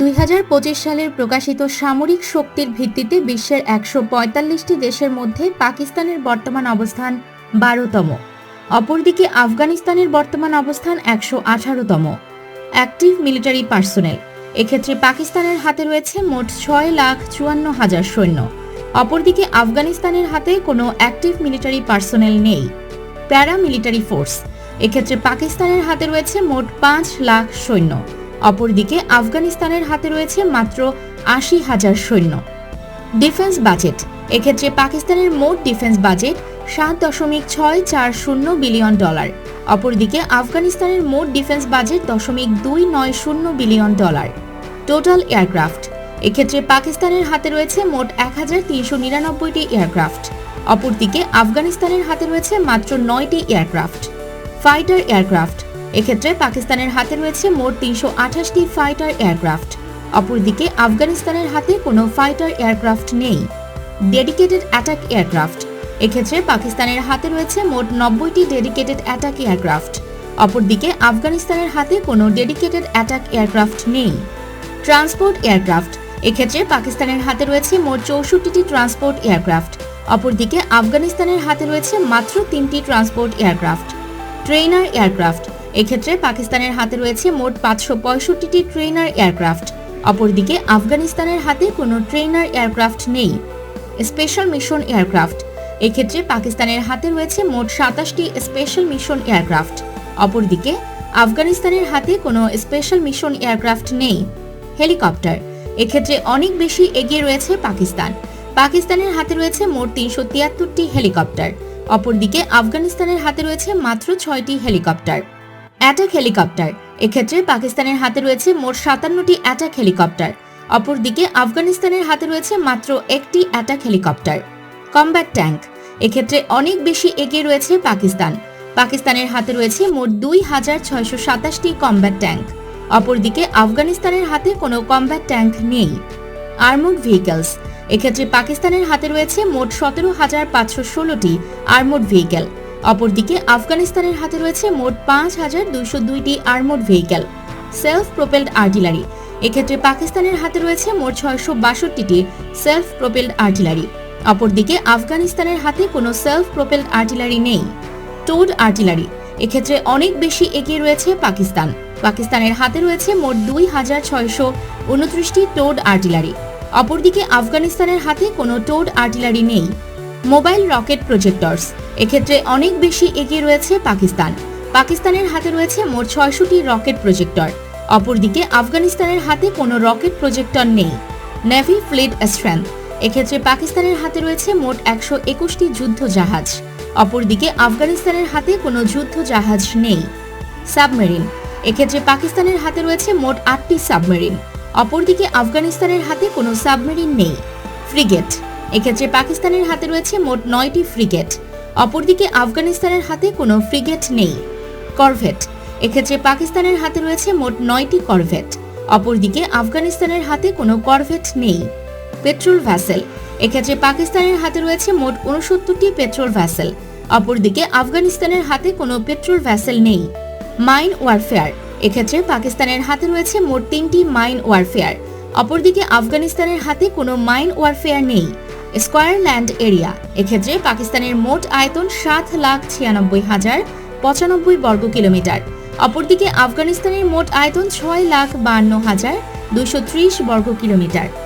দুই হাজার পঁচিশ সালের প্রকাশিত সামরিক শক্তির ভিত্তিতে বিশ্বের একশো পঁয়তাল্লিশটি দেশের মধ্যে পাকিস্তানের বর্তমান অবস্থান বারোতম। অপরদিকে আফগানিস্তানের বর্তমান অবস্থান একশো আঠারোতম। Active military personnel. এক্ষেত্রে পাকিস্তানের হাতে রয়েছে মোট ছয় লাখ চুয়ান্ন হাজার সৈন্য। অপরদিকে আফগানিস্তানের হাতে কোনো অ্যাক্টিভ মিলিটারি পার্সোনেল নেই। প্যারা মিলিটারি ফোর্স। এক্ষেত্রে পাকিস্তানের হাতে রয়েছে মোট পাঁচ লাখ সৈন্য। অপরদিকে আফগানিস্তানের হাতে রয়েছে মাত্র আশি হাজার সৈন্য। ডিফেন্স বাজেট, এক্ষেত্রে পাকিস্তানের মোট ডিফেন্স বাজেট সাত দশমিক ছয় চার শূন্য বিলিয়ন ডলার। অপরদিকে আফগানিস্তানের মোট ডিফেন্স বাজেট দশমিক দুই নয় শূন্য বিলিয়ন ডলার। টোটাল এয়ারক্রাফট, এক্ষেত্রে পাকিস্তানের হাতে রয়েছে মোট এক হাজার তিনশো নিরানব্বইটি এয়ারক্রাফট। অপরদিকে আফগানিস্তানের হাতে রয়েছে মাত্র নয়টি এয়ারক্রাফট। ফাইটার এয়ারক্রাফট এক্ষেত্রে পাকিস্তানের হাতে রয়েছে মোট তিনশো আঠাশটি ফাইটার এয়ারক্রাফট অপরদিকে আফগানিস্তানের হাতে কোনো ফাইটার এয়ারক্রাফট নেই। ডেডিকেটেড অ্যাটাক এয়ারক্রাফট এক্ষেত্রে পাকিস্তানের হাতে রয়েছে মোট নব্বইটি ডেডিকেটেড অ্যাটাক এয়ারক্রাফট অপরদিকে আফগানিস্তানের হাতে কোনো ডেডিকেটেড অ্যাটাক এয়ারক্রাফট নেই। ট্রান্সপোর্ট এয়ারক্রাফট এক্ষেত্রে পাকিস্তানের হাতে রয়েছে মোট চৌষট্টিটি ট্রান্সপোর্ট এয়ারক্রাফট অপরদিকে আফগানিস্তানের হাতে রয়েছে মাত্র তিনটি ট্রান্সপোর্ট এয়ারক্রাফট ট্রেইনার এয়ারক্রাফট এক্ষেত্রে পাকিস্তানের হাতে রয়েছে মোট পাঁচশো পঁয়ষট্টিটি ট্রেইনার এয়ারক্রাফট। অপরদিকে আফগানিস্তানের হাতে কোনো ট্রেইনার এয়ারক্রাফট নেই। Special mission aircraft. এক্ষেত্রে পাকিস্তানের হাতে রয়েছে মোট সাতাশটি স্পেশাল মিশন এয়ারক্রাফট। অপরদিকে আফগানিস্তানের হাতে কোনো স্পেশাল মিশন এয়ারক্রাফট নেই। হেলিকপ্টার। এক্ষেত্রে অনেক বেশি এগিয়ে রয়েছে পাকিস্তান। পাকিস্তানের হাতে রয়েছে মোট তিনশো তিয়াত্তরটি হেলিকপ্টার। অপরদিকে আফগানিস্তানের হাতে রয়েছে মাত্র ছয়টি হেলিকপ্টার। Attack helicopter. এক্ষেত্রে পাকিস্তানের হাতে রয়েছে মোট সাতান্নটি অ্যাটাক হেলিকপ্টার। অপরদিকে আফগানিস্তানের হাতে রয়েছে মাত্র একটি অ্যাটাক হেলিকপ্টার। Combat tank. এক্ষেত্রে অনেক বেশি এগিয়ে রয়েছে পাকিস্তান। পাকিস্তানের হাতে রয়েছে মোট দুই হাজার ছয়শো সাতাশটি কমব্যাট ট্যাঙ্ক। অপরদিকে আফগানিস্তানের হাতে কোনো কমব্যাট ট্যাঙ্ক নেই। Armed vehicles. এক্ষেত্রে পাকিস্তানের হাতে রয়েছে মোট সতেরো হাজার পাঁচশো ষোলোটি আর্মড ভেহিকেল। অপরদিকে আফগানিস্তানের হাতে রয়েছে মোট পাঁচ হাজার দুইশো দুইটি armed vehicle self propelled artillery এক্ষেত্রে পাকিস্তানের হাতে রয়েছে মোট ছয়শো বাষট্টিটি সেলফ প্রোপেলড আর্টিলারি অপরদিকে আফগানিস্তানের হাতে কোনো সেলফ প্রোপেলড আর্টিলারি নেই টোড আর্টিলারি এক্ষেত্রে অনেক বেশি এগিয়ে রয়েছে পাকিস্তান। পাকিস্তানের হাতে রয়েছে মোট দুই হাজার ছয়শো উনত্রিশটি টোড আর্টিলারি অপরদিকে আফগানিস্তানের হাতে কোনো টোড আর্টিলারি নেই মোবাইল রকেট প্রজেক্টরস। এক্ষেত্রে অনেক বেশি এগিয়ে রয়েছে পাকিস্তান। পাকিস্তানের হাতে রয়েছে মোট ছয়শটি রকেট প্রজেক্টর। অপরদিকে আফগানিস্তানের হাতে কোনো রকেট প্রজেক্টর নেই। নেভি ফ্লিট স্ট্রেংথ এক্ষেত্রে পাকিস্তানের হাতে রয়েছে মোট একশো একুশটি যুদ্ধ জাহাজ। অপরদিকে আফগানিস্তানের হাতে কোনো যুদ্ধ জাহাজ নেই। সাবমেরিন। এক্ষেত্রে পাকিস্তানের হাতে রয়েছে মোট আটটি সাবমেরিন। অপরদিকে আফগানিস্তানের হাতে কোনো সাবমেরিন নেই। ফ্রিগেট। এক্ষেত্রে পাকিস্তানের হাতে রয়েছে মোট নয়টি ফ্রিগেট অপরদিকে আফগানিস্তানের হাতে কোনো ফ্রিগেট নেই। করভেট এক্ষেত্রে পাকিস্তানের হাতে রয়েছে মোট নয়টি করভেট অপরদিকে আফগানিস্তানের হাতে কোনো করভেট নেই। পেট্রোল ভ্যাসেল এক্ষেত্রে পাকিস্তানের হাতে রয়েছে মোট উনসত্তরটি পেট্রোল ভ্যাসেল অপরদিকে আফগানিস্তানের হাতে কোনো পেট্রোল ভ্যাসেল নেই। মাইন ওয়ারফেয়ার এক্ষেত্রে পাকিস্তানের হাতে রয়েছে মোট তিনটি মাইন ওয়ারফেয়ার অপরদিকে আফগানিস্তানের হাতে কোনো মাইন ওয়ারফেয়ার নেই। Square land area. এক্ষেত্রে পাকিস্তানের মোট আয়তন সাত লাখ ছিয়ানব্বই হাজার পঁচানব্বই বর্গ কিলোমিটার। অপরদিকে আফগানিস্তানের মোট আয়তন ছয় লাখ বান্ন হাজার দুশো ত্রিশ বর্গ কিলোমিটার।